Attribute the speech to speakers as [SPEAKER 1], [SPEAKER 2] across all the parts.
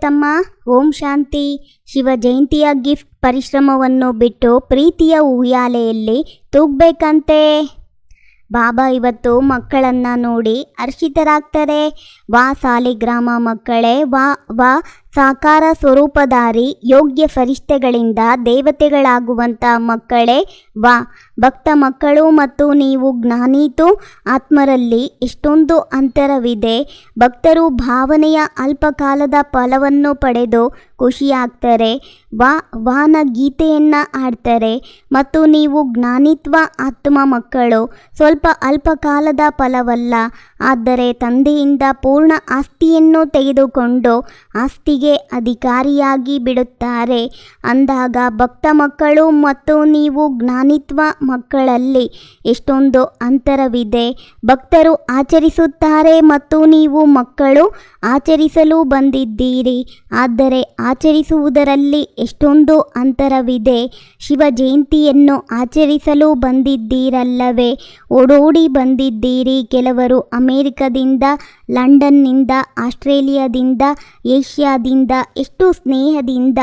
[SPEAKER 1] ತಮ್ಮ ಓಂ ಶಾಂತಿ. ಶಿವ ಜಯಂತಿಯ ಗಿಫ್ಟ್ ಪರಿಶ್ರಮವನ್ನು ಬಿಟ್ಟು ಪ್ರೀತಿಯ ಉಯ್ಯಾಲೆಯಲ್ಲಿ ತೂಗ್ಬೇಕಂತೆ. ಬಾಬಾ ಇವತ್ತು ಮಕ್ಕಳನ್ನು ನೋಡಿ ಹರ್ಷಿತರಾಗ್ತಾರೆ ವಾ ಸಾಲಿಗ್ರಾಮ ಮಕ್ಕಳೇ, ವಾ ವಾ ಸಾಕಾರ ಸ್ವರೂಪಧಾರಿ, ಯೋಗ್ಯ ಫರಿಷ್ಠೆಗಳಿಂದ ದೇವತೆಗಳಾಗುವಂಥ ಮಕ್ಕಳೇ ವಾ ಭಕ್ತ ಮಕ್ಕಳು ಮತ್ತು ನೀವು ಜ್ಞಾನೀತು ಆತ್ಮರಲ್ಲಿ ಎಷ್ಟೊಂದು ಅಂತರವಿದೆ. ಭಕ್ತರು ಭಾವನೆಯ ಅಲ್ಪಕಾಲದ ಫಲವನ್ನು ಪಡೆದು ಖುಷಿಯಾಗ್ತಾರೆ. ವಾ ವಾನ ಗೀತೆಯನ್ನು ಆಡ್ತಾರೆ ಮತ್ತು ನೀವು ಜ್ಞಾನಿತ್ವ ಆತ್ಮ ಮಕ್ಕಳು. ಸ್ವಲ್ಪ ಅಲ್ಪಕಾಲದ ಫಲವಲ್ಲ ಆದರೆ ತಂದೆಯಿಂದ ಪೂರ್ಣ ಆಸ್ತಿಯನ್ನು ತೆಗೆದುಕೊಂಡು ಆಸ್ತಿಗೆ ಅಧಿಕಾರಿಯಾಗಿ ಬಿಡುತ್ತಾರೆ. ಅಂದಾಗ ಭಕ್ತ ಮಕ್ಕಳು ಮತ್ತು ನೀವು ಜ್ಞಾನಿತ್ವ ಮಕ್ಕಳಲ್ಲಿ ಎಷ್ಟೊಂದು ಅಂತರವಿದೆ. ಭಕ್ತರು ಆಚರಿಸುತ್ತಾರೆ ಮತ್ತು ನೀವು ಮಕ್ಕಳು ಆಚರಿಸಲು ಬಂದಿದ್ದೀರಿ. ಆದರೆ ಆಚರಿಸುವುದರಲ್ಲಿ ಎಷ್ಟೊಂದು ಅಂತರವಿದೆ. ಶಿವ ಜಯಂತಿಯನ್ನು ಆಚರಿಸಲು ಬಂದಿದ್ದೀರಲ್ಲವೇ? ಓಡೋಡಿ ಬಂದಿದ್ದೀರಿ. ಕೆಲವರು ಅಮೇರಿಕದಿಂದ, ಲಂಡನ್ನಿಂದ, ಆಸ್ಟ್ರೇಲಿಯಾದಿಂದ, ಏಷ್ಯಾದಿಂದ ಎಷ್ಟು ಸ್ನೇಹದಿಂದ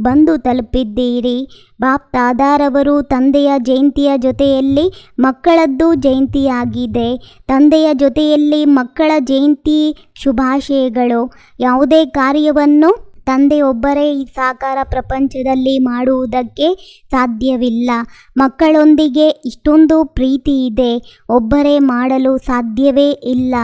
[SPEAKER 1] ಬಂದು ತಲುಪಿದ್ದೀರಿ. ಬಾಪ್ ತಾದಾರವರು ತಂದೆಯ ಜಯಂತಿಯ ಜೊತೆಯಲ್ಲಿ ಮಕ್ಕಳದ್ದು ಜಯಂತಿಯಾಗಿದೆ. ತಂದೆಯ ಜೊತೆಯಲ್ಲಿ ಮಕ್ಕಳ ಜಯಂತಿ ಶುಭಾಶಯಗಳು. ಯಾವುದೇ ಕಾರ್ಯವನ್ನು ತಂದೆಯೊಬ್ಬರೇ ಈ ಸಾಕಾರ ಪ್ರಪಂಚದಲ್ಲಿ ಮಾಡುವುದಕ್ಕೆ ಸಾಧ್ಯವಿಲ್ಲ. ಮಕ್ಕಳೊಂದಿಗೆ ಇಷ್ಟೊಂದು ಪ್ರೀತಿ ಇದೆ. ಒಬ್ಬರೇ ಮಾಡಲು ಸಾಧ್ಯವೇ ಇಲ್ಲ.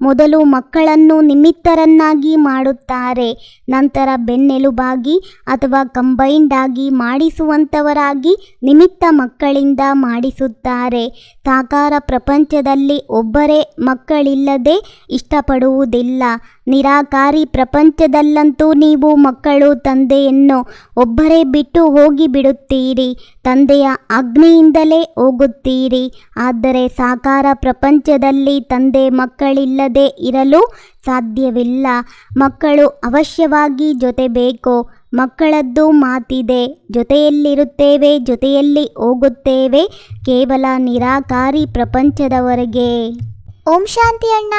[SPEAKER 1] ಮೊದಲು ಮಕ್ಕಳನ್ನು ನಿಮಿತ್ತರನ್ನಾಗಿ ಮಾಡುತ್ತಾರೆ, ನಂತರ ಬೆನ್ನೆಲುಬಾಗಿ ಅಥವಾ ಕಂಬೈಂಡ್ ಆಗಿ ಮಾಡಿಸುವಂಥವರಾಗಿ ನಿಮಿತ್ತ ಮಕ್ಕಳಿಂದ ಮಾಡಿಸುತ್ತಾರೆ. ಸಾಕಾರ ಪ್ರಪಂಚದಲ್ಲಿ ಒಬ್ಬರೇ ಮಕ್ಕಳಿಲ್ಲದೆ ಇಷ್ಟಪಡುವುದಿಲ್ಲ. ನಿರಾಕಾರಿ ಪ್ರಪಂಚದಲ್ಲಂತೂ ನೀವು ಮಕ್ಕಳು, ತಂದೆಯನ್ನು ಒಬ್ಬರೇ ಬಿಟ್ಟು ಹೋಗಿ ಬಿಡುತ್ತೀರಿ. ತಂದೆಯ ಅಗ್ನಿಯಿಂದಲೇ ಹೋಗುತ್ತೀರಿ. ಆದರೆ ಸಾಕಾರ ಪ್ರಪಂಚದಲ್ಲಿ ತಂದೆ ಮಕ್ಕಳಿಲ್ಲದೆ ಇರಲು ಸಾಧ್ಯವಿಲ್ಲ. ಮಕ್ಕಳು ಅವಶ್ಯವಾಗಿ ಜೊತೆ ಬೇಕು? ಮಕ್ಕಳದ್ದು ಮಾತಿದೆ. ಜೊತೆಯಲ್ಲಿರುತ್ತೇವೆ, ಜೊತೆಯಲ್ಲಿ ಹೋಗುತ್ತೇವೆ. ಕೇವಲ ನಿರಾಕಾರಿ ಪ್ರಪಂಚದವರೆಗೆ.
[SPEAKER 2] ಓಂ ಶಾಂತಿ ಅಣ್ಣ.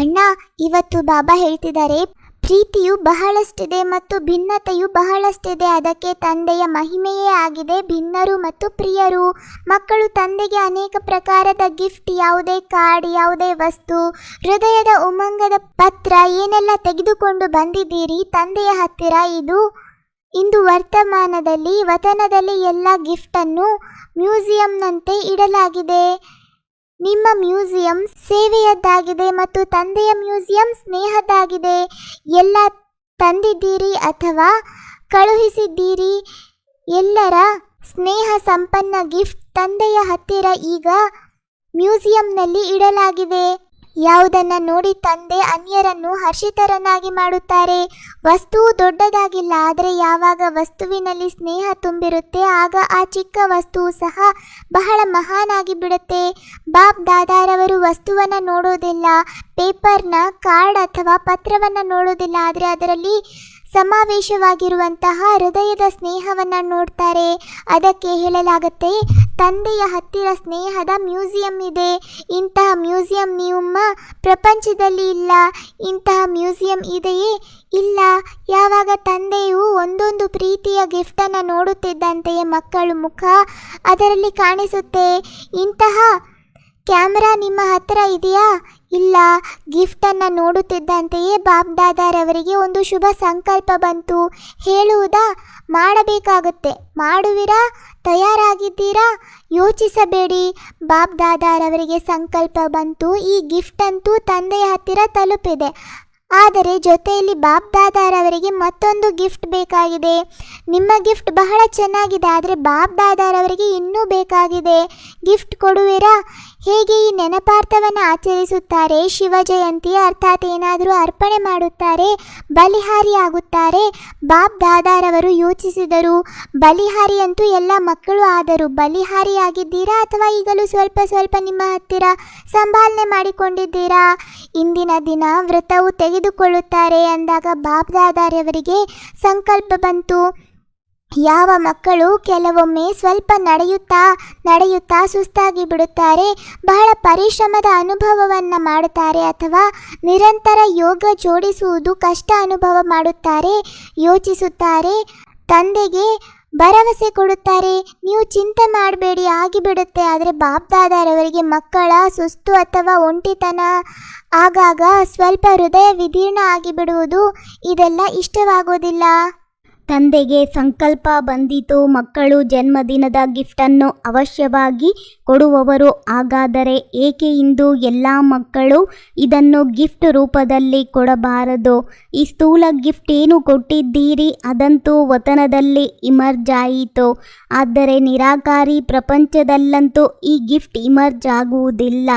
[SPEAKER 2] ಅಣ್ಣ, ಇವತ್ತು ಬಾಬಾ ಹೇಳ್ತಿದ್ದಾರೆ ಪ್ರೀತಿಯು ಬಹಳಷ್ಟಿದೆ ಮತ್ತು ಭಿನ್ನತೆಯು ಬಹಳಷ್ಟಿದೆ. ಅದಕ್ಕೆ ತಂದೆಯ ಮಹಿಮೆಯೇ ಆಗಿದೆ. ಭಿನ್ನರು ಮತ್ತು ಪ್ರಿಯರು. ಮಕ್ಕಳು ತಂದೆಗೆ ಅನೇಕ ಪ್ರಕಾರದ ಗಿಫ್ಟ್, ಯಾವುದೇ ಕಾರ್ಡ್, ಯಾವುದೇ ವಸ್ತು, ಹೃದಯದ ಉಮಂಗದ ಪತ್ರ ಏನೆಲ್ಲ ತೆಗೆದುಕೊಂಡು ಬಂದಿದ್ದೀರಿ? ತಂದೆಯ ಹತ್ತಿರ ಇದು ಇಂದು ವರ್ತಮಾನದಲ್ಲಿ, ವತನದಲ್ಲಿ ಎಲ್ಲ ಗಿಫ್ಟನ್ನು ಮ್ಯೂಸಿಯಂನಂತೆ ಇಡಲಾಗಿದೆ. ನಿಮ್ಮ ಮ್ಯೂಸಿಯಂ ಸೇವೆಯದ್ದಾಗಿದೆ ಮತ್ತು ತಂದೆಯ ಮ್ಯೂಸಿಯಂ ಸ್ನೇಹದ್ದಾಗಿದೆ. ಎಲ್ಲ ತಂದಿದ್ದೀರಿ ಅಥವಾ ಕಳುಹಿಸಿದ್ದೀರಿ? ಎಲ್ಲರ ಸ್ನೇಹ ಸಂಪನ್ನ ಗಿಫ್ಟ್ ತಂದೆಯ ಹತ್ತಿರ ಈಗ ಮ್ಯೂಸಿಯಂನಲ್ಲಿ ಇಡಲಾಗಿದೆ. ಯಾವುದನ್ನ ನೋಡಿ ತಂದೆ ಅನ್ಯರನ್ನು ಹರ್ಷಿತರನ್ನಾಗಿ ಮಾಡುತ್ತಾರೆ. ವಸ್ತುವು ದೊಡ್ಡದಾಗಿಲ್ಲ, ಆದರೆ ಯಾವಾಗ ವಸ್ತುವಿನಲ್ಲಿ ಸ್ನೇಹ ತುಂಬಿರುತ್ತೆ, ಆಗ ಆ ಚಿಕ್ಕ ವಸ್ತುವು ಸಹ ಬಹಳ ಮಹಾನಾಗಿ ಬಿಡುತ್ತೆ. ಬಾಬ್ ದಾದಾರವರು ವಸ್ತುವನ್ನು ನೋಡೋದಿಲ್ಲ, ಪೇಪರ್ನ ಕಾರ್ಡ್ ಅಥವಾ ಪತ್ರವನ್ನು ನೋಡೋದಿಲ್ಲ, ಆದರೆ ಅದರಲ್ಲಿ ಸಮಾವೇಶವಾಗಿರುವಂತಹ ಹೃದಯದ ಸ್ನೇಹವನ್ನು ನೋಡ್ತಾರೆ. ಅದಕ್ಕೆ ಹೇಳಲಾಗುತ್ತೆ ತಂದೆಯ ಹತ್ತಿರ ಸ್ನೇಹದ ಮ್ಯೂಸಿಯಂ ಇದೆ. ಇಂತಹ ಮ್ಯೂಸಿಯಂ ನಿಮ್ಮ ಪ್ರಪಂಚದಲ್ಲಿ ಇಲ್ಲ. ಇಂತಹ ಮ್ಯೂಸಿಯಂ ಇದೆಯೇ? ಇಲ್ಲ. ಯಾವಾಗ ತಂದೆಯು ಒಂದೊಂದು ಪ್ರೀತಿಯ ಗಿಫ್ಟನ್ನು ನೋಡುತ್ತಿದ್ದಂತೆಯೇ ಮಕ್ಕಳು ಮುಖ ಅದರಲ್ಲಿ ಕಾಣಿಸುತ್ತೆ. ಇಂತಹ ಕ್ಯಾಮ್ರಾ ನಿಮ್ಮ ಹತ್ತಿರ ಇದೆಯಾ? ಇಲ್ಲ ಗಿಫ್ಟನ್ನು ನೋಡುತ್ತಿದ್ದಂತೆಯೇ ಬಾಬ್ ದಾದಾರವರಿಗೆ ಒಂದು ಶುಭ ಸಂಕಲ್ಪ ಬಂತು. ಹೇಳುವುದಾ? ಮಾಡಬೇಕಾಗುತ್ತೆ. ಮಾಡುವಿರಾ? ತಯಾರಾಗಿದ್ದೀರಾ? ಯೋಚಿಸಬೇಡಿ. ಬಾಬ್ ದಾದಾರವರಿಗೆ ಸಂಕಲ್ಪ ಬಂತು. ಈ ಗಿಫ್ಟ್ ಅಂತೂ ತಂದೆಯ ಹತ್ತಿರ ತಲುಪಿದೆ. ಆದರೆ ಜೊತೆಯಲ್ಲಿ ಬಾಬ್ ದಾದಾರವರಿಗೆ ಮತ್ತೊಂದು ಗಿಫ್ಟ್ ಬೇಕಾಗಿದೆ. ನಿಮ್ಮ ಗಿಫ್ಟ್ ಬಹಳ ಚೆನ್ನಾಗಿದೆ, ಆದರೆ ಬಾಬ್ ದಾದಾರವರಿಗೆ ಇನ್ನೂ ಬೇಕಾಗಿದೆ. ಗಿಫ್ಟ್ ಕೊಡುವಿರಾ? ಹೇಗೆ ಈ ನೆನಪಾರ್ಥವನ್ನು ಆಚರಿಸುತ್ತಾರೆ? ಶಿವ ಜಯಂತಿ ಅರ್ಥಾತ್ ಏನಾದರೂ ಅರ್ಪಣೆ ಮಾಡುತ್ತಾರೆ? ಬಲಿಹಾರಿ ಆಗುತ್ತಾರೆ? ಬಾಬ್ ದಾದಾರವರು ಯೋಚಿಸಿದರು ಬಲಿಹಾರಿ ಅಂತೂ ಎಲ್ಲ ಮಕ್ಕಳು ಆದರು. ಬಲಿಹಾರಿ ಆಗಿದ್ದೀರಾ ಅಥವಾ ಈಗಲೂ ಸ್ವಲ್ಪ ಸ್ವಲ್ಪ ನಿಮ್ಮ ಹತ್ತಿರ ಸಂಭಾಲನೆ ಮಾಡಿಕೊಂಡಿದ್ದೀರಾ? ಇಂದಿನ ದಿನ ವ್ರತವು ತೆಗೆದುಕೊಳ್ಳುತ್ತಾರೆ ಅಂದಾಗ ಬಾಬ್ ದಾದಾರವರಿಗೆ ಸಂಕಲ್ಪ ಬಂತು. ಯಾವ ಮಕ್ಕಳು ಕೆಲವೊಮ್ಮೆ ಸ್ವಲ್ಪ ನಡೆಯುತ್ತಾ ನಡೆಯುತ್ತಾ ಸುಸ್ತಾಗಿ ಬಿಡುತ್ತಾರೆ, ಬಹಳ ಪರಿಶ್ರಮದ ಅನುಭವವನ್ನು ಮಾಡುತ್ತಾರೆ ಅಥವಾ ನಿರಂತರ ಯೋಗ ಜೋಡಿಸುವುದು ಕಷ್ಟ ಅನುಭವ ಮಾಡುತ್ತಾರೆ, ಯೋಚಿಸುತ್ತಾರೆ, ತಂದೆಗೆ ಭರವಸೆ ಕೊಡುತ್ತಾರೆ, ನೀವು ಚಿಂತೆ ಮಾಡಬೇಡಿ, ಆಗಿಬಿಡುತ್ತೆ, ಆದರೆ ಬಾಬ್ದಾದರವರಿಗೆ ಮಕ್ಕಳ ಸುಸ್ತು ಅಥವಾ ಒಂಟಿತನ ಆಗಾಗ ಸ್ವಲ್ಪ ಹೃದಯ ವಿದೀರ್ಣ ಆಗಿಬಿಡುವುದು ಇದೆಲ್ಲ ಇಷ್ಟವಾಗೋದಿಲ್ಲ.
[SPEAKER 1] ತಂದೆಗೆ ಸಂಕಲ್ಪ ಬಂದಿತು. ಮಕ್ಕಳು ಜನ್ಮದಿನದ ಗಿಫ್ಟನ್ನು ಅವಶ್ಯವಾಗಿ ಕೊಡುವವರು ಹಾಗಾದರೆ ಏಕೆ ಇಂದು ಎಲ್ಲ ಮಕ್ಕಳು ಇದನ್ನು ಗಿಫ್ಟ್ ರೂಪದಲ್ಲಿ ಕೊಡಬಾರದು? ಈ ಸ್ಥೂಲ ಗಿಫ್ಟ್ ಏನು ಕೊಟ್ಟಿದ್ದೀರಿ? ಅದಂತೂ ವತನದಲ್ಲಿ ಇಮರ್ಜ್ ಆಯಿತು ಆದರೆ ನಿರಾಕಾರಿ ಪ್ರಪಂಚದಲ್ಲಂತೂ ಈ ಗಿಫ್ಟ್ ಇಮರ್ಜ್ ಆಗುವುದಿಲ್ಲ.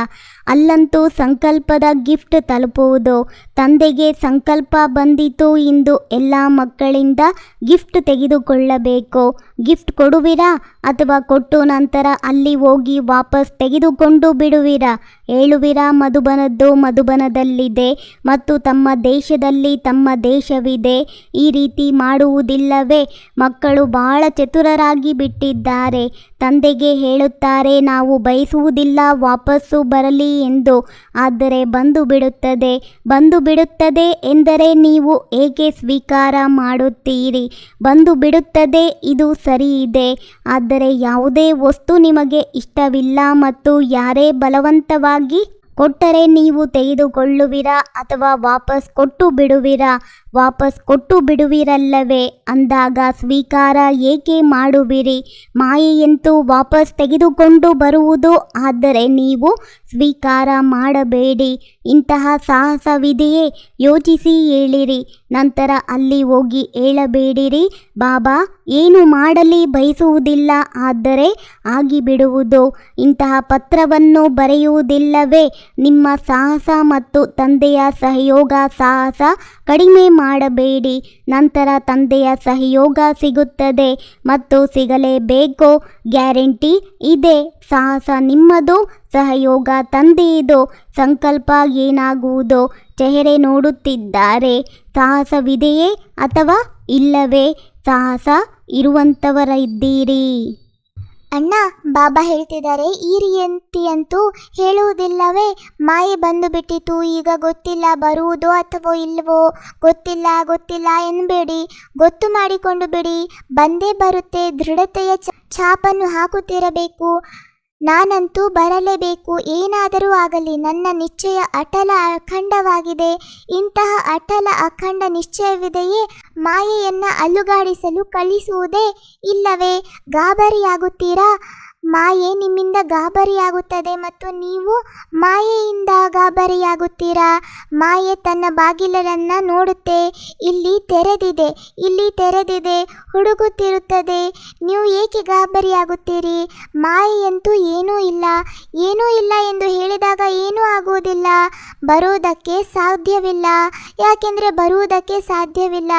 [SPEAKER 1] ಅಲ್ಲಂತೂ ಸಂಕಲ್ಪದ ಗಿಫ್ಟ್ ತಲುಪುವುದು. ತಂದೆಗೆ ಸಂಕಲ್ಪ ಬಂದಿತು ಇಂದು ಎಲ್ಲ ಮಕ್ಕಳಿಂದ ಗಿಫ್ಟ್ ತೆಗೆದುಕೊಳ್ಳಬೇಕು? ಗಿಫ್ಟ್ ಕೊಡುವಿರಾ? ಅಥವಾ ಕೊಟ್ಟು ನಂತರ ಅಲ್ಲಿ ಹೋಗಿ ವಾಪಸ್ ತೆಗೆದುಕೊಂಡು ಬಿಡುವಿರಾ? ಹೇಳುವಿರಾ, ಮಧುಬನದ್ದು ಮಧುಬನದಲ್ಲಿದೆ ಮತ್ತು ತಮ್ಮ ದೇಶದಲ್ಲಿ ತಮ್ಮ ದೇಶವಿದೆ. ಈ ರೀತಿ ಮಾಡುವುದಿಲ್ಲವೇ? ಮಕ್ಕಳು ಬಹಳ ಚತುರರಾಗಿ ಬಿಟ್ಟಿದ್ದಾರೆ. ತಂದೆಗೆ ಹೇಳುತ್ತಾರೆ, ನಾವು ಬಯಸುವುದಿಲ್ಲ, ವಾಪಸ್ಸು ಬರಲಿ ಎಂದು. ಆದರೆ ಬಂದು ಬಿಡುತ್ತದೆ ಬಂದು ಬಿಡುತ್ತದೆ ಎಂದರೆ ನೀವು ಏಕೆ ಸ್ವೀಕಾರ ಮಾಡುತ್ತೀರಿ? ಬಂದು ಬಿಡುತ್ತದೆ, ಇದು ಸರಿ ಇದೆ. ಆದರೆ ಯಾವುದೇ ವಸ್ತು ನಿಮಗೆ ಇಷ್ಟವಿಲ್ಲ ಮತ್ತು ಯಾರೇ ಬಲವಂತವಾಗಿ ಕೊಟ್ಟರೆ ನೀವು ತೆಗೆದುಕೊಳ್ಳುವಿರಾ ಅಥವಾ ವಾಪಸ್ ಕೊಟ್ಟು ಬಿಡುವಿರಾ? ವಾಪಸ್ ಕೊಟ್ಟು ಬಿಡುವಿರಲ್ಲವೇ? ಅಂದಾಗ ಸ್ವೀಕಾರ ಏಕೆ ಮಾಡುವಿರಿ? ಮಾಯೆಯಂತೂ ವಾಪಸ್ ತೆಗೆದುಕೊಂಡು ಬರುವುದು? ಆದರೆ ನೀವು ಸ್ವೀಕಾರ ಮಾಡಬೇಡಿ. ಇಂತಹ ಸಾಹಸವಿದೆಯೇ? ಯೋಚಿಸಿ ಹೇಳಿರಿ. ನಂತರ ಅಲ್ಲಿ ಹೋಗಿ ಹೇಳಬೇಡಿರಿ, ಬಾಬಾ, ಏನು ಮಾಡಲಿ ಬಯಸುವುದಿಲ್ಲ, ಆದರೆ ಆಗಿಬಿಡುವುದು. ಇಂತಹ ಪತ್ರವನ್ನು ಬರೆಯುವುದಿಲ್ಲವೇ? ನಿಮ್ಮ ಸಾಹಸ ಮತ್ತು ತಂದೆಯ ಸಹಯೋಗ ಸಾಹಸ ಕಡಿಮೆ ಮಾಡಬೇಡಿ. ನಂತರ ತಂದೆಯ ಸಹಯೋಗ ಸಿಗುತ್ತದೆ ಮತ್ತು ಸಿಗಲೇಬೇಕು. ಗ್ಯಾರಂಟಿ ಇದೆ. ಸಾಹಸ ನಿಮ್ಮದು, ಸಹಯೋಗ ತಂದೆಯದು. ಸಂಕಲ್ಪ ಏನಾಗುವುದು ಚೆಹರೆ ನೋಡುತ್ತಿದ್ದಾರೆ. ಸಾಹಸವಿದೆಯೇ ಅಥವಾ ಇಲ್ಲವೇ? ಸಾಹಸ ಇರುವಂಥವರಿದ್ದೀರಿ
[SPEAKER 2] ಅಣ್ಣ, ಬಾಬಾ ಹೇಳ್ತಿದ್ದಾರೆ ಈ ರೀತಿಯಂತೂ ಹೇಳುವುದಿಲ್ಲವೇ? ಮಾಯಿ ಬಂದು ಬಿಟ್ಟಿತು ಈಗ ಗೊತ್ತಿಲ್ಲ, ಬರುವುದೋ ಅಥವಾ ಇಲ್ವೋ? ಗೊತ್ತಿಲ್ಲ ಗೊತ್ತಿಲ್ಲ ಎನ್ಬೇಡಿ, ಗೊತ್ತು ಮಾಡಿಕೊಂಡು ಬಿಡಿ. ಬಂದೇ ಬರುತ್ತೆ, ದೃಢತೆಯ ಛಾಪನ್ನು ಹಾಕುತ್ತಿರಬೇಕು. ನಾನಂತೂ ಬರಲೇಬೇಕು, ಏನಾದರೂ ಆಗಲಿ, ನನ್ನ ನಿಶ್ಚಯ ಅಟಲ ಅಖಂಡವಾಗಿದೆ. ಇಂತಹ ಅಟಲ ಅಖಂಡ ನಿಶ್ಚಯವಿದೆಯೇ? ಮಾಯೆಯನ್ನು ಅಲುಗಾಡಿಸಲು ಕಳಿಸುವುದೇ ಇಲ್ಲವೇ? ಗಾಬರಿಯಾಗುತ್ತೀರಾ? ಮಾಯೆ ನಿಮ್ಮಿಂದ ಗಾಬರಿಯಾಗುತ್ತದೆ ಮತ್ತು ನೀವು ಮಾಯೆಯಿಂದ ಗಾಬರಿಯಾಗುತ್ತೀರಾ? ಮಾಯೆ ತನ್ನ ಬಾಗಿಲನ್ನು ನೋಡುತ್ತೆ, ಇಲ್ಲಿ ತೆರೆದಿದೆ ಇಲ್ಲಿ ತೆರೆದಿದೆ, ಹುಡುಗುತ್ತಿರುತ್ತದೆ. ನೀವು ಏಕೆ ಗಾಬರಿಯಾಗುತ್ತೀರಿ? ಮಾಯೆಯಂತೂ ಏನೂ ಇಲ್ಲ ಏನೂ ಇಲ್ಲ ಎಂದು ಹೇಳಿದಾಗ ಏನೂ ಆಗುವುದಿಲ್ಲ. ಬರುವುದಕ್ಕೆ ಸಾಧ್ಯವಿಲ್ಲ, ಯಾಕೆಂದರೆ ಬರುವುದಕ್ಕೆ ಸಾಧ್ಯವಿಲ್ಲ.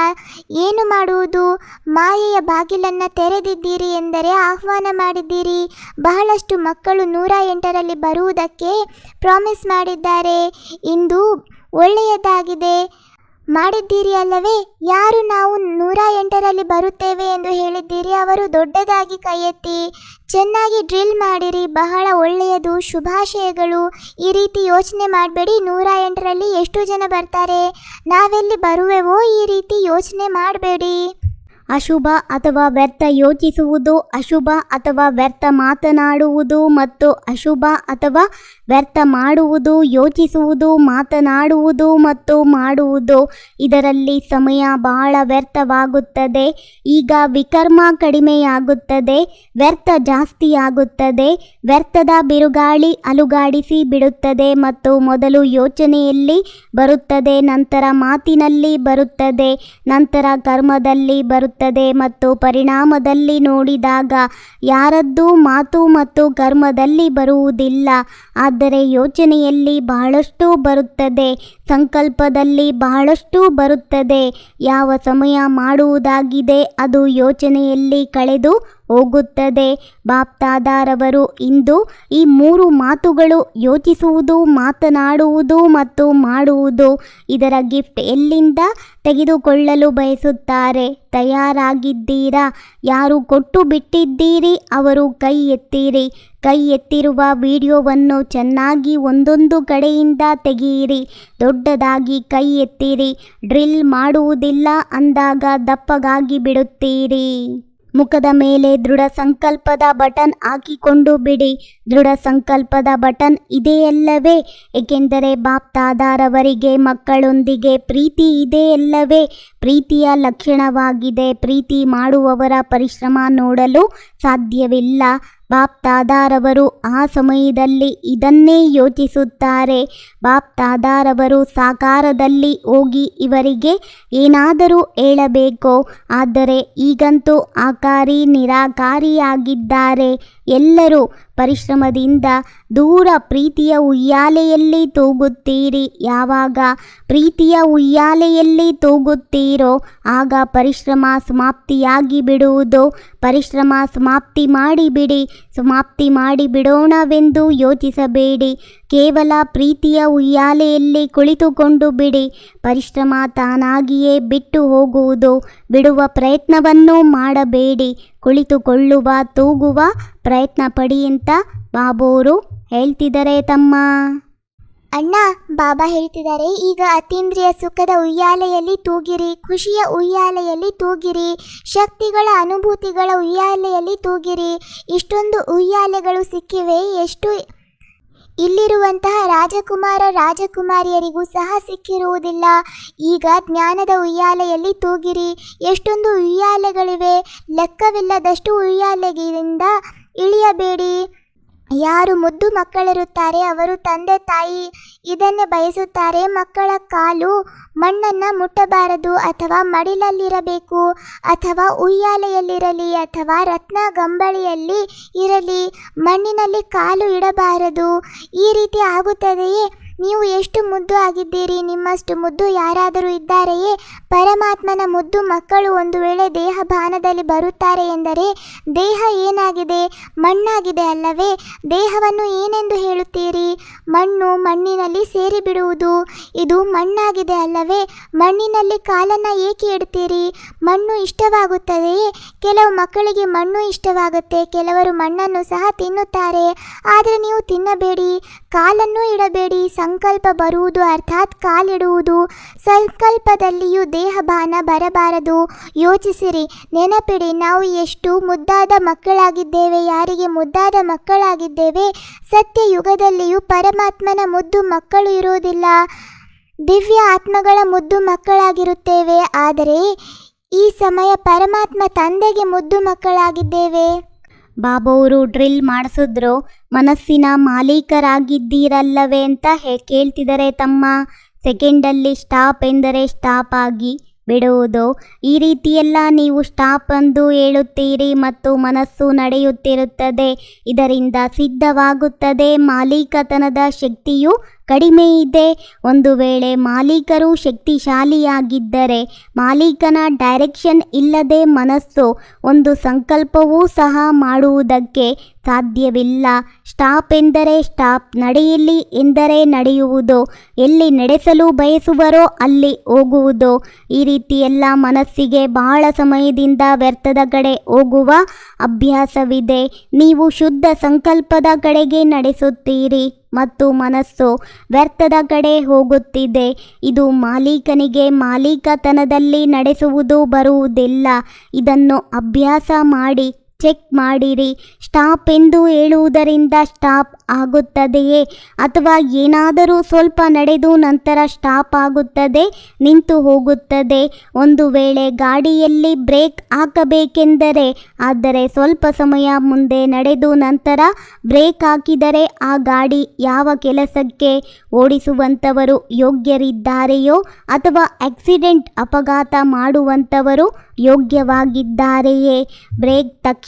[SPEAKER 2] ಏನು ಮಾಡುವುದು? ಮಾಯೆಯ ಬಾಗಿಲನ್ನು ತೆರೆದಿದ್ದೀರಿ ಎಂದರೆ ಆಹ್ವಾನ ಮಾಡಿದ್ದೀರಿ. ಬಹಳಷ್ಟು ಮಕ್ಕಳು ನೂರ ಎಂಟರಲ್ಲಿ ಬರುವುದಕ್ಕೆ ಪ್ರಾಮಿಸ್ ಮಾಡಿದ್ದಾರೆ. ಇಂದು ಒಳ್ಳೆಯದಾಗಿದೆ. ಮಾಡಿದ್ದೀರಿ ಅಲ್ಲವೇ? ಯಾರು ನಾವು ನೂರ ಎಂಟರಲ್ಲಿ ಬರುತ್ತೇವೆ ಎಂದು ಹೇಳಿದ್ದೀರಿ? ಅವರು ದೊಡ್ಡದಾಗಿ ಕೈ ಎತ್ತಿ ಚೆನ್ನಾಗಿ ಡ್ರಿಲ್ ಮಾಡಿರಿ. ಬಹಳ ಒಳ್ಳೆಯದು. ಶುಭಾಶಯಗಳು. ಈ ರೀತಿ ಯೋಚನೆ ಮಾಡಬೇಡಿ. ನೂರ ಎಂಟರಲ್ಲಿ ಎಷ್ಟು ಜನ ಬರ್ತಾರೆ? ನಾವೆಲ್ಲಿ ಬರುವೆವೋ ಈ ರೀತಿ ಯೋಚನೆ ಮಾಡಬೇಡಿ.
[SPEAKER 1] ಅಶುಭ ಅಥವಾ ವ್ಯರ್ಥ ಯೋಚಿಸುವುದು ಅಶುಭ ಅಥವಾ ವ್ಯರ್ಥ ಮಾತನಾಡುವುದು ಮತ್ತು ಅಶುಭ ಅಥವಾ ವ್ಯರ್ಥ ಮಾಡುವುದು, ಯೋಚಿಸುವುದು, ಮಾತನಾಡುವುದು ಮತ್ತು ಮಾಡುವುದು. ಇದರಲ್ಲಿ ಸಮಯ ಬಹಳ ವ್ಯರ್ಥವಾಗುತ್ತದೆ. ಈಗ ವಿಕರ್ಮ ಕಡಿಮೆಯಾಗುತ್ತದೆ. ವ್ಯರ್ಥ ಜಾಸ್ತಿಯಾಗುತ್ತದೆ. ವ್ಯರ್ಥದ ಬಿರುಗಾಳಿ ಅಲುಗಾಡಿಸಿ ಬಿಡುತ್ತದೆ ಮತ್ತು ಮೊದಲು ಯೋಚನೆಯಲ್ಲಿ ಬರುತ್ತದೆ, ನಂತರ ಮಾತಿನಲ್ಲಿ ಬರುತ್ತದೆ, ನಂತರ ಕರ್ಮದಲ್ಲಿ ಬರುತ್ತದೆ. ಮತ್ತು ಪರಿಣಾಮದಲ್ಲಿ ನೋಡಿದಾಗ ಯಾರದ್ದೂ ಮಾತು ಮತ್ತು ಕರ್ಮದಲ್ಲಿ ಬರುವುದಿಲ್ಲ. ಆದರೆ ಯೋಚನೆಯಲ್ಲಿ ಬಹಳಷ್ಟು ಬರುತ್ತದೆ, ಸಂಕಲ್ಪದಲ್ಲಿ ಬಹಳಷ್ಟು ಬರುತ್ತದೆ. ಯಾವ ಸಮಯ ಮಾಡುವುದಾಗಿದೆ ಅದು ಯೋಚನೆಯಲ್ಲಿ ಕಳೆದು ಹೋಗುತ್ತದೆ. ಬಾಪ್ತಾದಾರವರು ಇಂದು ಈ ಮೂರು ಮಾತುಗಳು ಯೋಚಿಸುವುದು, ಮಾತನಾಡುವುದು ಮತ್ತು ಮಾಡುವುದು ಇದರ ಗಿಫ್ಟ್ ಎಲ್ಲಿಂದ ತೆಗೆದುಕೊಳ್ಳಲು ಬಯಸುತ್ತಾರೆ? ತಯಾರಾಗಿದ್ದೀರಾ? ಯಾರು ಕೊಟ್ಟು ಬಿಟ್ಟಿದ್ದೀರಿ? ಅವರು ಕೈ ಎತ್ತೀರಿ. ಕೈ ಎತ್ತಿರುವ ವಿಡಿಯೋವನ್ನು ಚೆನ್ನಾಗಿ ಒಂದೊಂದು ಕಡೆಯಿಂದ ತೆಗೆಯಿರಿ. ದೊಡ್ಡದಾಗಿ ಕೈ ಎತ್ತಿರಿ. ಡ್ರಿಲ್ ಮಾಡುವುದಿಲ್ಲ ಅಂದಾಗ ದಪ್ಪಗಾಗಿ ಬಿಡುತ್ತೀರಿ. ಮುಖದ ಮೇಲೆ ದೃಢ ಸಂಕಲ್ಪದ ಬಟನ್ ಹಾಕಿಕೊಂಡು ಬಿಡಿ. ದೃಢ ಸಂಕಲ್ಪದ ಬಟನ್ ಇದೆಯಲ್ಲವೇ? ಏಕೆಂದರೆ ಬಾಪ್ತಾದಾರವರಿಗೆ, ಮಕ್ಕಳೊಂದಿಗೆ ಪ್ರೀತಿ ಇದೆಯಲ್ಲವೇ? ಪ್ರೀತಿಯ ಲಕ್ಷಣವಾಗಿದೆ. ಪ್ರೀತಿ ಮಾಡುವವರ ಪರಿಶ್ರಮ ನೋಡಲು ಸಾಧ್ಯವಿಲ್ಲ. ಬಾಪ್ತಾದಾರವರು ಆ ಸಮಯದಲ್ಲಿ ಇದನ್ನೇ ಯೋಚಿಸುತ್ತಾರೆ. ಬಾಪ್ತಾದಾರವರು ಸಾಕಾರದಲ್ಲಿ ಹೋಗಿ ಇವರಿಗೆ ಏನಾದರೂ ಹೇಳಬೇಕೋ. ಆದರೆ ಈಗಂತೂ ಆಕಾರಿ ನಿರಾಕಾರಿಯಾಗಿದ್ದಾರೆ. ಎಲ್ಲರೂ ಪರಿಶ್ರಮದಿಂದ ದೂರ ಪ್ರೀತಿಯ ಉಯ್ಯಾಲೆಯಲ್ಲಿ ತೂಗುತ್ತೀರಿ. ಯಾವಾಗ ಪ್ರೀತಿಯ ಉಯ್ಯಾಲೆಯಲ್ಲಿ ತೂಗುತ್ತೀರೋ ಆಗ ಪರಿಶ್ರಮ ಸಮಾಪ್ತಿಯಾಗಿ ಬಿಡುವುದು. ಪರಿಶ್ರಮ ಸಮಾಪ್ತಿ ಮಾಡಿಬಿಡಿ. ಸಮಾಪ್ತಿ ಮಾಡಿ ಬಿಡೋಣವೆಂದು ಯೋಚಿಸಬೇಡಿ. ಕೇವಲ ಪ್ರೀತಿಯ ಉಯ್ಯಾಲೆಯಲ್ಲಿ ಕುಳಿತುಕೊಂಡು ಬಿಡಿ. ಪರಿಶ್ರಮ ತಾನಾಗಿಯೇ ಬಿಟ್ಟು ಹೋಗುವುದು. ಬಿಡುವ ಪ್ರಯತ್ನವನ್ನು ಮಾಡಬೇಡಿ. ಕುಳಿತುಕೊಳ್ಳುವ, ತೂಗುವ ಪ್ರಯತ್ನ ಪಡಿ ಅಂತ ಬಾಬೋರು ಹೇಳ್ತಿದ್ದಾರೆ ತಮ್ಮ.
[SPEAKER 2] ಅಣ್ಣ, ಬಾಬಾ ಹೇಳ್ತಿದ್ದಾರೆ, ಈಗ ಅತೀಂದ್ರಿಯ ಸುಖದ ಉಯ್ಯಾಲೆಯಲ್ಲಿ ತೂಗಿರಿ, ಖುಷಿಯ ಉಯ್ಯಾಲೆಯಲ್ಲಿ ತೂಗಿರಿ, ಶಕ್ತಿಗಳ ಅನುಭೂತಿಗಳ ಉಯ್ಯಾಲೆಯಲ್ಲಿ ತೂಗಿರಿ. ಇಷ್ಟೊಂದು ಉಯ್ಯಾಲೆಗಳು ಸಿಕ್ಕಿವೆ, ಎಷ್ಟು ಇಲ್ಲಿರುವಂತಹ ರಾಜಕುಮಾರ ರಾಜಕುಮಾರಿಯರಿಗೂ ಸಹ ಸಿಕ್ಕಿರುವುದಿಲ್ಲ. ಈಗ ಜ್ಞಾನದ ಉಯ್ಯಾಲೆಯಲ್ಲಿ ತೂಗಿರಿ. ಎಷ್ಟೊಂದು ಉಯ್ಯಾಲೆಗಳಿವೆ. ಲೆಕ್ಕವಿಲ್ಲದಷ್ಟು ಉಯ್ಯಾಲೆಗಿಂದ ಇಳಿಯಬೇಡಿ. ಯಾರು ಮುದ್ದು ಮಕ್ಕಳಿರುತ್ತಾರೆ, ಅವರು ತಂದೆ ತಾಯಿ ಇದನ್ನೇ ಬಯಸುತ್ತಾರೆ. ಮಕ್ಕಳ ಕಾಲು ಮಣ್ಣನ್ನು ಮುಟ್ಟಬಾರದು ಅಥವಾ ಮಡಿಲಲ್ಲಿರಬೇಕು ಅಥವಾ ಉಯ್ಯಾಲೆಯಲ್ಲಿರಲಿ ಅಥವಾ ರತ್ನ ಗಂಬಳಿಯಲ್ಲಿ ಇರಲಿ, ಮಣ್ಣಿನಲ್ಲಿ ಕಾಲು ಇಡಬಾರದು. ಈ ರೀತಿ ಆಗುತ್ತದೆಯೇ? ನೀವು ಎಷ್ಟು ಮುದ್ದು ಆಗಿದ್ದೀರಿ, ನಿಮ್ಮಷ್ಟು ಮುದ್ದು ಯಾರಾದರೂ ಇದ್ದಾರೆಯೇ? ಪರಮಾತ್ಮನ ಮುದ್ದು ಮಕ್ಕಳು ಒಂದು ವೇಳೆ ದೇಹ ಭಾನದಲ್ಲಿ ಬರುತ್ತಾರೆ ಎಂದರೆ ದೇಹ ಏನಾಗಿದೆ? ಮಣ್ಣಾಗಿದೆ ಅಲ್ಲವೇ? ದೇಹವನ್ನು ಏನೆಂದು ಹೇಳುತ್ತೀರಿ? ಮಣ್ಣು ಮಣ್ಣಿನಲ್ಲಿ ಸೇರಿಬಿಡುವುದು? ಇದು ಮಣ್ಣಾಗಿದೆ ಅಲ್ಲವೇ? ಮಣ್ಣಿನಲ್ಲಿ ಕಾಲನ್ನು ಏಕೆ ಇಡ್ತೀರಿ ಮಣ್ಣು ಇಷ್ಟವಾಗುತ್ತದೆಯೇ? ಕೆಲವು ಮಕ್ಕಳಿಗೆ ಮಣ್ಣು ಇಷ್ಟವಾಗುತ್ತೆ, ಕೆಲವರು ಮಣ್ಣನ್ನು ಸಹ ತಿನ್ನುತ್ತಾರೆ. ಆದರೆ ನೀವು ತಿನ್ನಬೇಡಿ, ಕಾಲನ್ನು ಇಡಬೇಡಿ ಸಂಕಲ್ಪ ಬರುವುದು ಅರ್ಥಾತ್ ಕಾಲಿಡುವುದು. ಸಂಕಲ್ಪದಲ್ಲಿಯೂ ದೇಹಭಾನ ಬರಬಾರದು. ಯೋಚಿಸಿರಿ, ನೆನಪಿಡಿ, ನಾವು ಎಷ್ಟು ಮುದ್ದಾದ ಮಕ್ಕಳಾಗಿದ್ದೇವೆ, ಯಾರಿಗೆ ಮುದ್ದಾದ ಮಕ್ಕಳಾಗಿದ್ದೇವೆ. ಸತ್ಯ ಯುಗದಲ್ಲಿಯೂ ಪರಮಾತ್ಮನ ಮುದ್ದು ಮಕ್ಕಳು ಇರುವುದಿಲ್ಲ. ದಿವ್ಯ ಆತ್ಮಗಳ ಮುದ್ದು ಮಕ್ಕಳಾಗಿರುತ್ತೇವೆ. ಆದರೆ, ಈ ಸಮಯ ಪರಮಾತ್ಮ ತಂದೆಗೆ ಮುದ್ದು ಮಕ್ಕಳಾಗಿದ್ದೇವೆ.
[SPEAKER 1] ಬಾಬೋರು ಡ್ರಿಲ್ ಮಾಡಿಸಿದ್ರು. ಮನಸ್ಸಿನ ಮಾಲೀಕರಾಗಿದ್ದೀರಲ್ಲವೇ ಅಂತ ಹೇ ಕೇಳ್ತಿದ್ದಾರೆ ತಮ್ಮ ಸೆಕೆಂಡಲ್ಲಿ ಸ್ಟಾಪ್ ಎಂದರೆ ಸ್ಟಾಪ್ ಆಗಿ ಬಿಡುವುದು. ಈ ರೀತಿಯೆಲ್ಲ ನೀವು ಸ್ಟಾಪ್ ಎಂದು ಹೇಳುತ್ತೀರಿ ಮತ್ತು ಮನಸ್ಸು ನಡೆಯುತ್ತಿರುತ್ತದೆ. ಇದರಿಂದ ಸಿದ್ಧವಾಗುತ್ತದೆ ಮಾಲೀಕತನದ ಶಕ್ತಿಯು ಕಡಿಮೆ ಇದೆ. ಒಂದು ವೇಳೆ ಮಾಲೀಕರು ಶಕ್ತಿಶಾಲಿಯಾಗಿದ್ದರೆ ಮಾಲೀಕನ ಡೈರೆಕ್ಷನ್ ಇಲ್ಲದೆ ಮನಸ್ಸು ಒಂದು ಸಂಕಲ್ಪವೂ ಸಹ ಮಾಡುವುದಕ್ಕೆ ಸಾಧ್ಯವಿಲ್ಲ. ಸ್ಟಾಪ್ ಎಂದರೆ ಸ್ಟಾಪ್, ನಡೆಯಲಿ ಎಂದರೆ ನಡೆಯುವುದು, ಎಲ್ಲಿ ನಡೆಸಲು ಬಯಸುವರೋ ಅಲ್ಲಿ ಹೋಗುವುದು. ಈ ರೀತಿಯೆಲ್ಲ ಮನಸ್ಸಿಗೆ ಬಹಳ ಸಮಯದಿಂದ ವ್ಯರ್ಥದ ಕಡೆ ಹೋಗುವ ಅಭ್ಯಾಸವಿದೆ. ನೀವು ಶುದ್ಧ ಸಂಕಲ್ಪದ ಕಡೆಗೆ ನಡೆಸುತ್ತೀರಿ. ಮತ್ತು ಮನಸ್ಸು ವ್ಯರ್ಥದ ಕಡೆ ಹೋಗುತ್ತಿದೆ. ಇದು ಮಾಲೀಕನಿಗೆ ಮಾಲೀಕತನದಲ್ಲಿ ನಡೆಸುವುದು ಬರುವುದಿಲ್ಲ. ಇದನ್ನು ಅಭ್ಯಾಸ ಮಾಡಿ ಚೆಕ್ ಮಾಡಿರಿ. ಸ್ಟಾಪ್ ಎಂದು ಹೇಳುವುದರಿಂದ ಸ್ಟಾಪ್ ಆಗುತ್ತದೆಯೇ? ಅಥವಾ ಏನಾದರೂ ಸ್ವಲ್ಪ ನಡೆದು ನಂತರ ಸ್ಟಾಪ್ ಆಗುತ್ತದೆ, ನಿಂತು ಹೋಗುತ್ತದೆ? ಒಂದು ವೇಳೆ ಗಾಡಿಯಲ್ಲಿ ಬ್ರೇಕ್ ಹಾಕಬೇಕೆಂದರೆ, ಆದರೆ ಸ್ವಲ್ಪ ಸಮಯ ಮುಂದೆ ನಡೆದು ನಂತರ ಬ್ರೇಕ್ ಹಾಕಿದರೆ ಆ ಗಾಡಿ ಯಾವ ಕೆಲಸಕ್ಕೆ ಓಡಿಸುವಂಥವರು ಯೋಗ್ಯರಿದ್ದಾರೆಯೋ ಅಥವಾ ಆಕ್ಸಿಡೆಂಟ್ ಅಪಘಾತ ಮಾಡುವಂಥವರು ಯೋಗ್ಯವಾಗಿದ್ದಾರೆಯೇ? ಬ್ರೇಕ್ ತಕ್ಷಣ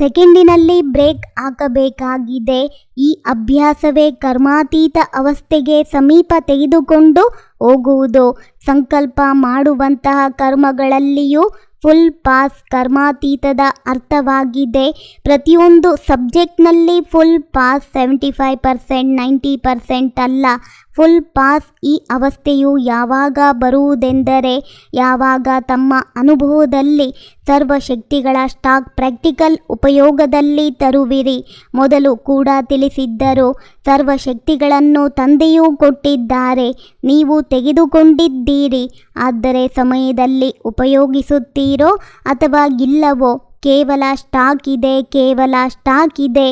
[SPEAKER 1] ಸೆಕೆಂಡಿನಲ್ಲಿ ಬ್ರೇಕ್ ಹಾಕಬೇಕಾಗಿದೆ. ಈ ಅಭ್ಯಾಸವೇ ಕರ್ಮಾತೀತ ಅವಸ್ಥೆಗೆ ಸಮೀಪ ತೆಗೆದುಕೊಂಡು ಹೋಗುವುದು. ಸಂಕಲ್ಪ ಮಾಡುವಂತಹ ಕರ್ಮಗಳಲ್ಲಿಯೂ ಫುಲ್ ಪಾಸ್ ಕರ್ಮಾತೀತದ ಅರ್ಥವಾಗಿದೆ. ಪ್ರತಿಯೊಂದು ಸಬ್ಜೆಕ್ಟ್ನಲ್ಲಿ full pass seventy five percent ninety percent ಅಲ್ಲ. ಫುಲ್ ಪಾಸ್ ಈ ಅವಸ್ಥೆಯು ಯಾವಾಗ ಬರುವುದೆಂದರೆ ಯಾವಾಗ ತಮ್ಮ ಅನುಭವದಲ್ಲಿ ಸರ್ವಶಕ್ತಿಗಳ ಸ್ಟಾಕ್ ಪ್ರಾಕ್ಟಿಕಲ್ ಉಪಯೋಗದಲ್ಲಿ ತರುವಿರಿ. ಮೊದಲು ಕೂಡ ತಿಳಿಸಿದ್ದರು, ಸರ್ವಶಕ್ತಿಗಳನ್ನು ತಂದೆಯೂ ಕೊಟ್ಟಿದ್ದಾರೆ, ನೀವು ತೆಗೆದುಕೊಂಡಿದ್ದೀರಿ. ಆದರೆ ಸಮಯದಲ್ಲಿ ಉಪಯೋಗಿಸುತ್ತೀರೋ ಅಥವಾ ಇಲ್ಲವೋ ಕೇವಲ ಸ್ಟಾಕ್ ಇದೆ, ಕೇವಲ ಸ್ಟಾಕ್ ಇದೆ.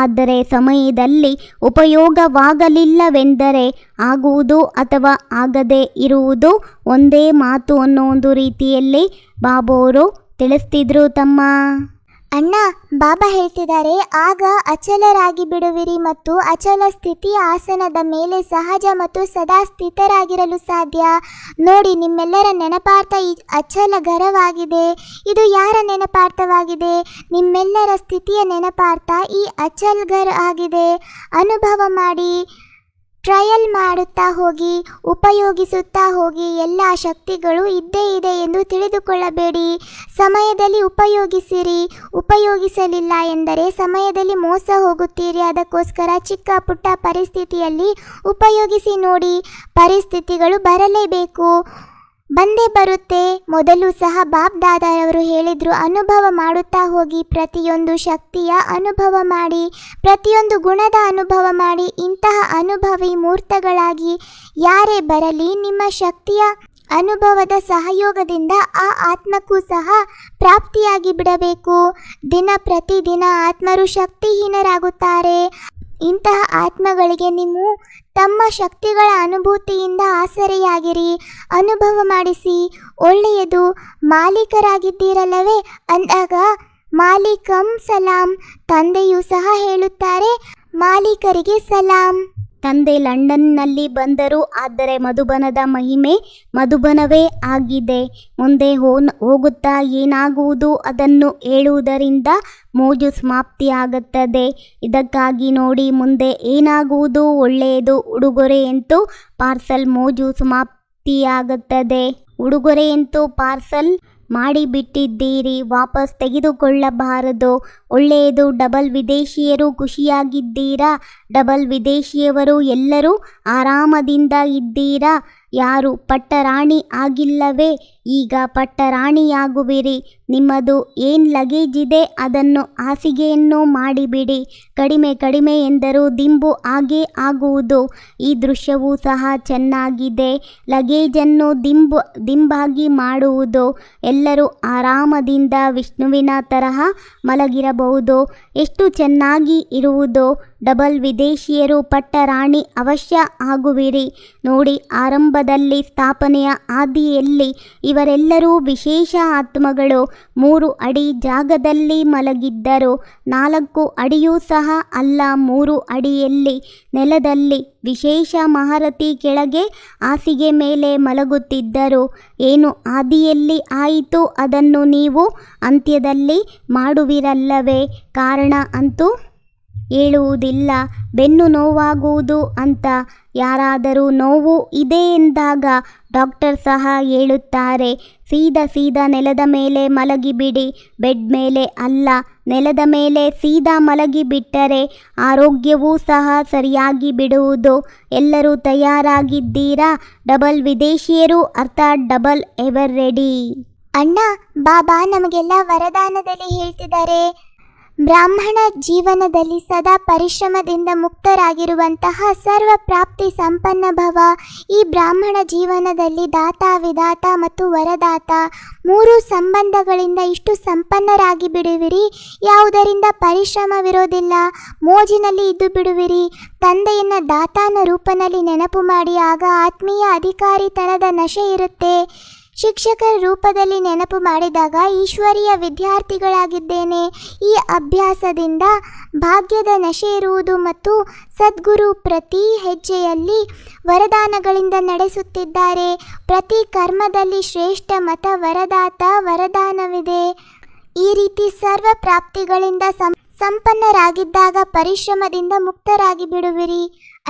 [SPEAKER 1] ಆದರೆ ಸಮಯದಲ್ಲಿ ಉಪಯೋಗವಾಗಲಿಲ್ಲವೆಂದರೆ ಆಗುವುದು ಅಥವಾ ಆಗದೆ ಇರುವುದು ಒಂದೇ ಮಾತು ಅನ್ನೋ ಒಂದು ರೀತಿಯಲ್ಲಿ ಬಾಬೋರು ತಿಳಿಸ್ತಿದ್ರು ತಮ್ಮ
[SPEAKER 2] ಅಣ್ಣ, ಬಾಬಾ ಹೇಳ್ತಿದ್ದಾರೆ, ಆಗ ಅಚಲರಾಗಿ ಬಿಡುವಿರಿ ಮತ್ತು ಅಚಲ ಸ್ಥಿತಿ ಆಸನದ ಮೇಲೆ ಸಹಜ ಮತ್ತು ಸದಾ ಸ್ಥಿತರಾಗಿರಲು ಸಾಧ್ಯ. ನೋಡಿ, ನಿಮ್ಮೆಲ್ಲರ ನೆನಪಾರ್ಥ ಈ ಅಚಲ ಗರವಾಗಿದೆ ಇದು ಯಾರ ನೆನಪಾರ್ಥವಾಗಿದೆ? ನಿಮ್ಮೆಲ್ಲರ ಸ್ಥಿತಿಯ ನೆನಪಾರ್ಥ ಈ ಅಚಲ್ ಗರ್ ಆಗಿದೆ. ಅನುಭವ ಮಾಡಿ. ಟ್ರಯಲ್ ಮಾಡುತ್ತಾ ಹೋಗಿ, ಉಪಯೋಗಿಸುತ್ತಾ ಹೋಗಿ ಎಲ್ಲ ಶಕ್ತಿಗಳು ಇದ್ದೇ ಇದೆ ಎಂದು ತಿಳಿದುಕೊಳ್ಳಬೇಡಿ. ಸಮಯದಲ್ಲಿ ಉಪಯೋಗಿಸಿರಿ. ಉಪಯೋಗಿಸಲಿಲ್ಲ ಎಂದರೆ ಸಮಯದಲ್ಲಿ ಮೋಸ ಹೋಗುತ್ತೀರಿ. ಅದಕ್ಕೋಸ್ಕರ ಚಿಕ್ಕ ಪುಟ್ಟ ಪರಿಸ್ಥಿತಿಯಲ್ಲಿ ಉಪಯೋಗಿಸಿ ನೋಡಿ. ಪರಿಸ್ಥಿತಿಗಳು ಬರಲೇಬೇಕು. ಬಂದೇ ಬರುತ್ತೆ. ಮೊದಲು ಸಹ ಬಾಬ್ ದಾದಾರವರು ಹೇಳಿದ್ರು, ಅನುಭವ ಮಾಡುತ್ತಾ ಹೋಗಿ, ಪ್ರತಿಯೊಂದು ಶಕ್ತಿಯ ಅನುಭವ ಮಾಡಿ, ಪ್ರತಿಯೊಂದು ಗುಣದ ಅನುಭವ ಮಾಡಿ, ಇಂತಹ ಅನುಭವಿ ಮೂರ್ತಗಳಾಗಿ ಯಾರೇ ಬರಲಿ, ನಿಮ್ಮ ಶಕ್ತಿಯ ಅನುಭವದ ಸಹಯೋಗದಿಂದ ಆ ಆತ್ಮಕ್ಕೂ ಸಹ ಪ್ರಾಪ್ತಿಯಾಗಿ ಬಿಡಬೇಕು. ದಿನ ಪ್ರತಿದಿನ ಆತ್ಮರು ಶಕ್ತಿಹೀನರಾಗುತ್ತಾರೆ. ಇಂತಹ ಆತ್ಮಗಳಿಗೆ ನೀವು ತಮ್ಮ ಶಕ್ತಿಗಳ ಅನುಭೂತಿಯಿಂದ ಆಸರೆಯಾಗಿರಿ, ಅನುಭವ ಮಾಡಿಸಿ. ಒಳ್ಳೆಯದು, ಮಾಲೀಕರಾಗಿದ್ದೀರಲ್ಲವೇ? ಅಂದಾಗ, ಮಾಲೀಕಂ ಸಲಾಂ. ತಂದೆಯೂ ಸಹ ಹೇಳುತ್ತಾರೆ, ಮಾಲೀಕರಿಗೆ ಸಲಾಂ.
[SPEAKER 1] ತಂದೆ ಲಂಡನ್ನಲ್ಲಿ ಬಂದರು. ಆದರೆ ಮಧುಬನದ ಮಹಿಮೆ ಮಧುಬನವೇ ಆಗಿದೆ. ಮುಂದೆ ಹೋಗುತ್ತಾ ಏನಾಗುವುದು ಅದನ್ನು ಹೇಳುವುದರಿಂದ ಮೋಜು ಸಮಾಪ್ತಿಯಾಗುತ್ತದೆ. ಇದಕ್ಕಾಗಿ ನೋಡಿ ಮುಂದೆ ಏನಾಗುವುದು ಒಳ್ಳೆಯದು ಉಡುಗೊರೆಯಂತೂ ಪಾರ್ಸಲ್ ಮೋಜು ಸಮಾಪ್ತಿಯಾಗುತ್ತದೆ. ಉಡುಗೊರೆಯಂತೂ ಪಾರ್ಸಲ್ ಮಾಡಿಬಿಟ್ಟಿದ್ದೀರಿ, ವಾಪಸ್ ತೆಗೆದುಕೊಳ್ಳಬಾರದು. ಒಳ್ಳೆಯದು, ಡಬಲ್ ವಿದೇಶಿಯರು ಖುಷಿಯಾಗಿದ್ದೀರಾ? ಡಬಲ್ ವಿದೇಶಿಯವರು ಎಲ್ಲರೂ ಆರಾಮದಿಂದ ಇದ್ದೀರಾ? ಯಾರು ಪಟ್ಟರಾಣಿ ಆಗಿಲ್ಲವೇ? ಈಗ ಪಟ್ಟರಾಣಿಯಾಗುವಿರಿ. ನಿಮ್ಮದು ಏನ್ ಲಗೇಜ್ ಇದೆ ಅದನ್ನು ಹಾಸಿಗೆಯನ್ನು ಮಾಡಿಬಿಡಿ. ಕಡಿಮೆ ಕಡಿಮೆ ಎಂದರೂ ದಿಂಬು ಆಗೇ ಆಗುವುದು. ಈ ದೃಶ್ಯವೂ ಸಹ ಚೆನ್ನಾಗಿದೆ. ಲಗೇಜನ್ನು ದಿಂಬು, ದಿಂಬಾಗಿ ಮಾಡುವುದು. ಎಲ್ಲರೂ ಆರಾಮದಿಂದ ವಿಷ್ಣುವಿನ ತರಹ ಮಲಗಿರಬಹುದು. ಎಷ್ಟು ಚೆನ್ನಾಗಿ ಇರುವುದು. ಡಬಲ್ ವಿದೇಶಿಯರು ಪಟ್ಟರಾಣಿ ಅವಶ್ಯ ಆಗುವಿರಿ. ನೋಡಿ, ಆರಂಭದಲ್ಲಿ ಸ್ಥಾಪನೆಯ ಆದಿಯಲ್ಲಿ ಇವರೆಲ್ಲರೂ ವಿಶೇಷ ಆತ್ಮಗಳು. ಮೂರು ಅಡಿ ಜಾಗದಲ್ಲಿ ಮಲಗಿದ್ದರು. ನಾಲ್ಕು ಅಡಿಯೂ ಸಹ ಅಲ್ಲ. ಮೂರು ಅಡಿಯಲ್ಲಿ ನೆಲದಲ್ಲಿ ವಿಶೇಷ ಮಹಾರತಿ ಕೆಳಗೆ ಹಾಸಿಗೆ ಮೇಲೆ ಮಲಗುತ್ತಿದ್ದರು. ಏನು ಆದಿಯಲ್ಲಿ ಆಯಿತು ಅದನ್ನು ನೀವು ಅಂತ್ಯದಲ್ಲಿ ಮಾಡುವಿರಲ್ಲವೇ? ಕಾರಣ ಅಂತೂ ಹೇಳುವುದಿಲ್ಲ. ಬೆನ್ನು ನೋವಾಗುವುದು ಅಂತ. ಯಾರಾದರೂ ನೋವು ಇದೆ ಎಂದಾಗ ಡಾಕ್ಟರ್ ಸಹ ಹೇಳುತ್ತಾರೆ, ಸೀದಾ ಸೀದಾ ನೆಲದ ಮೇಲೆ ಮಲಗಿಬಿಡಿ, ಬೆಡ್ ಮೇಲೆ ಅಲ್ಲ, ನೆಲದ ಮೇಲೆ ಸೀದಾ ಮಲಗಿಬಿಟ್ಟರೆ ಆರೋಗ್ಯವೂ ಸಹ ಸರಿಯಾಗಿ ಬಿಡುವುದು. ಎಲ್ಲರೂ ತಯಾರಾಗಿದ್ದೀರಾ? ಡಬಲ್ ವಿದೇಶಿಯರು ಅರ್ಥಾತ್ ಡಬಲ್ ಎವರ್ ರೆಡಿ.
[SPEAKER 2] ಅಣ್ಣ, ಬಾಬಾ ನಮಗೆಲ್ಲ ವರದಾನದಲ್ಲಿ ಹೇಳ್ತಿದ್ದಾರೆ. ಬ್ರಾಹ್ಮಣ ಜೀವನದಲ್ಲಿ ಸದಾ ಪರಿಶ್ರಮದಿಂದ ಮುಕ್ತರಾಗಿರುವಂತಹ ಸರ್ವ ಪ್ರಾಪ್ತಿ ಸಂಪನ್ನ ಭವ ಈ ಬ್ರಾಹ್ಮಣ ಜೀವನದಲ್ಲಿ ದಾತ ವಿದಾತ ಮತ್ತು ವರದಾತ ಮೂರು ಸಂಬಂಧಗಳಿಂದ ಇಷ್ಟು ಸಂಪನ್ನರಾಗಿ ಬಿಡುವಿರಿ. ಯಾವುದರಿಂದ ಪರಿಶ್ರಮವಿರೋದಿಲ್ಲ ಮೋಜಿನಲ್ಲಿ ಇದ್ದು ಬಿಡುವಿರಿ. ತಂದೆಯನ್ನ ದಾತಾನ ರೂಪದಲ್ಲಿ ನೆನಪು ಮಾಡಿ, ಆಗ ಆತ್ಮೀಯ ಅಧಿಕಾರಿತನದ ನಶೆ ಇರುತ್ತೆ. ಶಿಕ್ಷಕರ ರೂಪದಲ್ಲಿ ನೆನಪು ಮಾಡಿದಾಗ ಈಶ್ವರಿಯ ವಿದ್ಯಾರ್ಥಿಗಳಾಗಿದ್ದೇನೆ. ಈ ಅಭ್ಯಾಸದಿಂದ ಭಾಗ್ಯದ ನಶೆ ಇರುವುದು ಮತ್ತು ಸದ್ಗುರು ಪ್ರತಿ ಹೆಜ್ಜೆಯಲ್ಲಿ ವರದಾನಗಳಿಂದ ನಡೆಸುತ್ತಿದ್ದಾರೆ. ಪ್ರತಿ ಕರ್ಮದಲ್ಲಿ ಶ್ರೇಷ್ಠ ಮತ ವರದಾತ ವರದಾನವಿದೆ. ಈ ರೀತಿ ಸರ್ವ ಪ್ರಾಪ್ತಿಗಳಿಂದ ಸಂ ಸಂಪನ್ನರಾಗಿದ್ದಾಗ ಪರಿಶ್ರಮದಿಂದ ಮುಕ್ತರಾಗಿ ಬಿಡುವಿರಿ.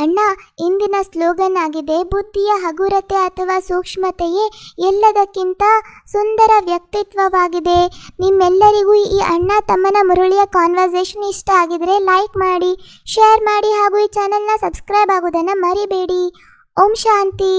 [SPEAKER 2] ಅಣ್ಣ, ಇಂದಿನ ಸ್ಲೋಗನ್ ಆಗಿದೆ ಬುದ್ಧಿಯ ಹಗುರತೆ ಅಥವಾ ಸೂಕ್ಷ್ಮತೆಯೇ ಎಲ್ಲದಕ್ಕಿಂತ ಸುಂದರ ವ್ಯಕ್ತಿತ್ವವಾಗಿದೆ. ನಿಮ್ಮೆಲ್ಲರಿಗೂ ಈ ಅಣ್ಣ ತಮ್ಮನ ಮುರುಳಿಯ ಕಾನ್ವರ್ಸೇಷನ್ ಇಷ್ಟ ಆಗಿದ್ರೆ ಲೈಕ್ ಮಾಡಿ ಶೇರ್ ಮಾಡಿ ಹಾಗೂ ಈ ಚಾನಲ್ನ ಸಬ್ಸ್ಕ್ರೈಬ್ ಆಗೋದನ್ನು ಮರಿಬೇಡಿ. ಓಂ ಶಾಂತಿ.